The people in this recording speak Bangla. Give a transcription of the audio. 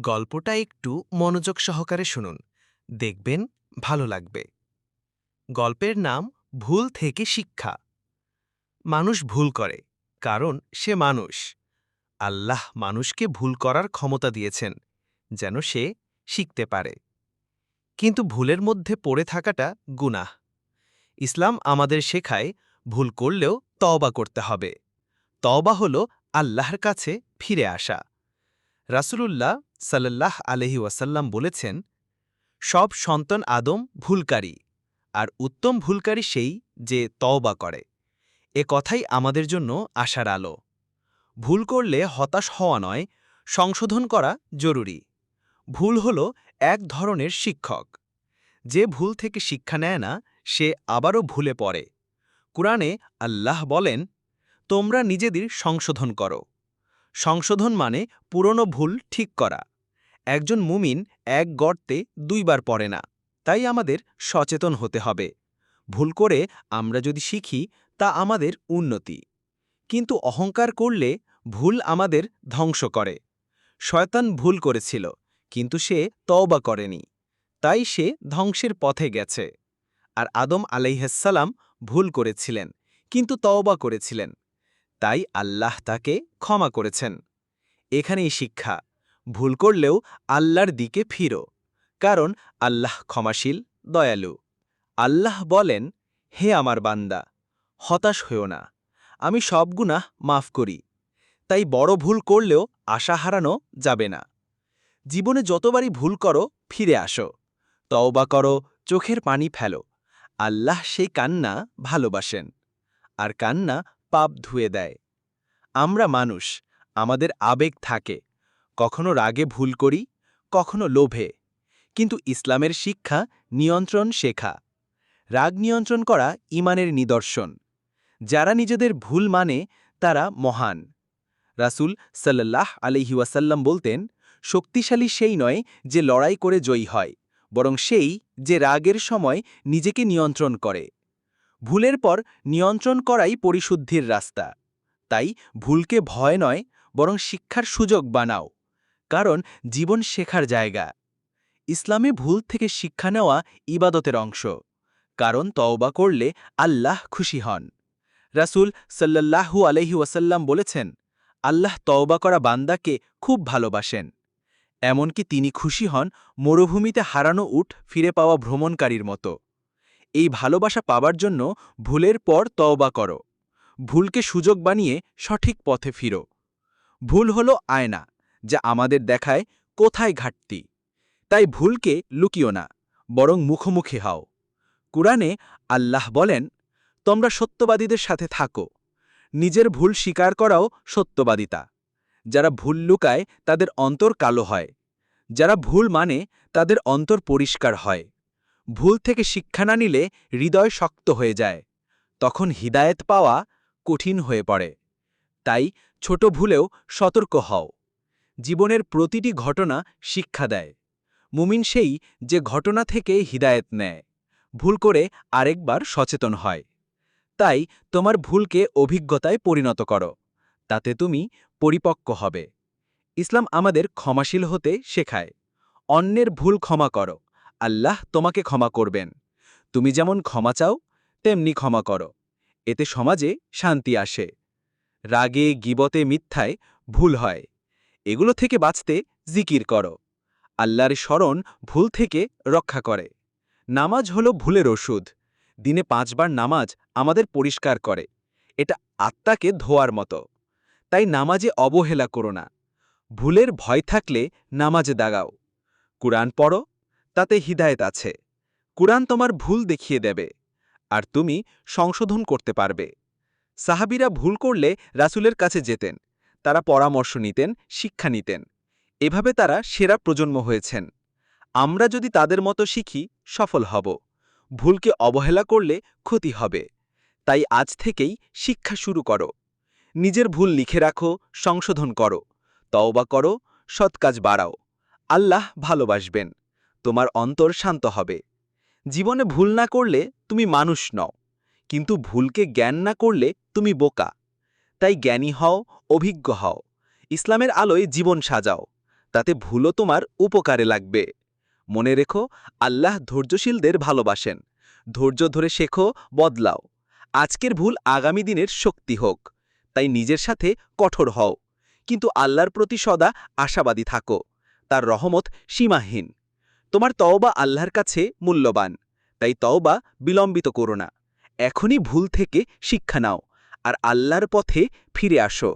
গল্পটা একটু মনোযোগ সহকারে শুনুন। দেখবেন ভালো লাগবে। গল্পের নাম ভুল থেকে শিক্ষা। মানুষ ভুল করে, কারণ সে মানুষ। আল্লাহ মানুষকে ভুল করার ক্ষমতা দিয়েছেন, যেন সে শিখতে পারে। কিন্তু ভুলের মধ্যে পড়ে থাকাটা গুনাহ। ইসলাম আমাদের শেখায়, ভুল করলেও তওবা করতে হবে। তওবা হল আল্লাহর কাছে ফিরে আসা। রাসূলুল্লাহ সাল্লাল্লাহ আলহি ওয়াসাল্লাম বলেছেন, সব সন্তান আদম ভুলকারী, আর উত্তম ভুলকারী সেই যে তওবা করে। এ কথাই আমাদের জন্য আশার আলো। ভুল করলে হতাশ হওয়া নয়, সংশোধন করা জরুরি। ভুল হল এক ধরনের শিক্ষক। যে ভুল থেকে শিক্ষা নেয় না, সে আবারও ভুলে পড়ে। কুরআনে আল্লাহ বলেন, তোমরা নিজেদের সংশোধন করো। সংশোধন মানে পুরনো ভুল ঠিক করা। একজন মুমিন এক গর্তে দুইবার পড়ে না, তাই আমাদের সচেতন হতে হবে। ভুল করে আমরা যদি শিখি, তা আমাদের উন্নতি। কিন্তু অহংকার করলে ভুল আমাদের ধ্বংস করে। শয়তান ভুল করেছিল, কিন্তু সে তওবা করেনি, তাই সে ধ্বংসের পথে গেছে। আর আদম আলাইহাসাল্লাম ভুল করেছিলেন, কিন্তু তওবা করেছিলেন। তাই আল্লাহ তাকে ক্ষমা করেছেন। এখানেই শিক্ষা, ভুল করলেও আল্লাহর দিকে ফিরো, কারণ আল্লাহ ক্ষমাশীল, দয়ালু। আল্লাহ বলেন, হে আমার বান্দা, হতাশ হইও না, আমি সব গুনাহ মাফ করি, তাই বড় ভুল করলেও আশা হারানো যাবে না। জীবনে যতবারই ভুল করো, ফিরে আসো, তওবা করো, চোখের পানি ফেলো, আল্লাহ সেই কান্না ভালোবাসেন, আর কান্না পাপ ধুয়ে দেয়। আমরা মানুষ, আমাদের আবেগ থাকে, কখনো রাগে ভুল করি, কখনো লোভে। কিন্তু ইসলামের শিক্ষা নিয়ন্ত্রণ শেখা। রাগ নিয়ন্ত্রণ করা ইমানের নিদর্শন। যারা নিজেদের ভুল মানে তারা মহান। রাসুল সাল্লাহ আলহিউসাল্লাম বলতেন, শক্তিশালী সেই নয় যে লড়াই করে জয়ী হয়, বরং সেই যে রাগের সময় নিজেকে নিয়ন্ত্রণ করে। ভুলের পর নিয়ন্ত্রণ করাই পরিশুদ্ধির রাস্তা। তাই ভুলকে ভয় নয়, বরং শিক্ষার সুযোগ বানাও, কারণ জীবন শেখার জায়গা। ইসলামে ভুল থেকে শিক্ষা নেওয়া ইবাদতের অংশ, কারণ তওবা করলে আল্লাহ খুশি হন। রাসুল সাল্লাল্লাহু আলহি ওয়াসাল্লাম বলেছেন, আল্লাহ তওবা করা বান্দাকে খুব ভালোবাসেন। এমনকি তিনি খুশি হন মরুভূমিতে হারানো উঠ ফিরে পাওয়া ভ্রমণকারীর মতো। এই ভালোবাসা পাবার জন্য ভুলের পর তওবা করো। ভুলকে সুযোগ বানিয়ে সঠিক পথে ফিরো। ভুল হলো আয়না, যা আমাদের দেখায় কোথায় ঘাটতি। তাই ভুলকে লুকিও না, বরং মুখোমুখি হও। কুরআনে আল্লাহ বলেন, তোমরা সত্যবাদীদের সাথে থাকো। নিজের ভুল স্বীকার করাও সত্যবাদিতা। যারা ভুল লুকায় তাদের অন্তর কালো হয়। যারা ভুল মানে তাদের অন্তর পরিষ্কার হয়। ভুল থেকে শিক্ষা না নিলে হৃদয় শক্ত হয়ে যায়। তখন হিদায়েত পাওয়া কঠিন হয়ে পড়ে। তাই ছোট ভুলেও সতর্ক হও। জীবনের প্রতিটি ঘটনা শিক্ষা দেয়। মুমিন সেই যে ঘটনা থেকে হিদায়েত নেয়। ভুল করে আরেকবার সচেতন হয়। তাই তোমার ভুলকে অভিজ্ঞতায় পরিণত করো। তাতে তুমি পরিপক্ক হবে। ইসলাম আমাদের ক্ষমাশীল হতে শেখায়। অন্যের ভুল ক্ষমা করো। আল্লাহ তোমাকে ক্ষমা করবেন। তুমি যেমন ক্ষমা চাও, তেমনি ক্ষমা করো। এতে সমাজে শান্তি আসে। রাগে, গিবতে, মিথ্যায় ভুল হয়। এগুলো থেকে বাঁচতে জিকির করো। আল্লাহর স্মরণ ভুল থেকে রক্ষা করে। নামাজ হল ভুলের ওষুধ। দিনে পাঁচবার নামাজ আমাদের পরিষ্কার করে। এটা আত্মাকে ধোয়ার মতো। তাই নামাজে অবহেলা করো না। ভুলের ভয় থাকলে নামাজে দাগাও। কুরআন পড়ো তাতে হিদায়ত আছে। কুরআন তোমার ভুল দেখিয়ে দেবে আর তুমি সংশোধন করতে পারবে। সাহাবিরা ভুল করলে রাসুলের কাছে যেতেন, তারা পরামর্শ নিতেন, শিক্ষা নিতেন। এভাবে তারা সেরা প্রজন্ম হয়েছেন। আমরা যদি তাদের মতো শিখি, সফল হব। ভুলকে অবহেলা করলে ক্ষতি হবে। তাই আজ থেকেই শিক্ষা শুরু করো। নিজের ভুল লিখে রাখো, সংশোধন করো। তওবা করো, সৎ কাজ বাড়াও। আল্লাহ ভালোবাসবেন। তোমার অন্তর শান্ত হবে। জীবনে ভুল না করলে তুমি মানুষ নও, কিন্তু ভুলকে জ্ঞান না করলে তুমি বোকা। তাই জ্ঞানী হও, অভিজ্ঞ হও, ইসলামের আলোয় জীবন সাজাও, তাতে ভুলও তোমার উপকারে লাগবে। মনে রেখো, আল্লাহ ধৈর্যশীলদের ভালোবাসেন। ধৈর্য ধরে শেখো, বদলাও। আজকের ভুল আগামী দিনের শক্তি হোক, তাই নিজের সাথে কঠোর হও। কিন্তু আল্লাহর প্রতি সদা আশাবাদী থাকো, তার রহমত সীমাহীন। তোমার তওবা আল্লাহর কাছে মূল্যবান, তাই তওবা বিলম্বিত করো না। এখনই ভুল থেকে শিক্ষা নাও, আর আল্লাহর পথে ফিরে আসো।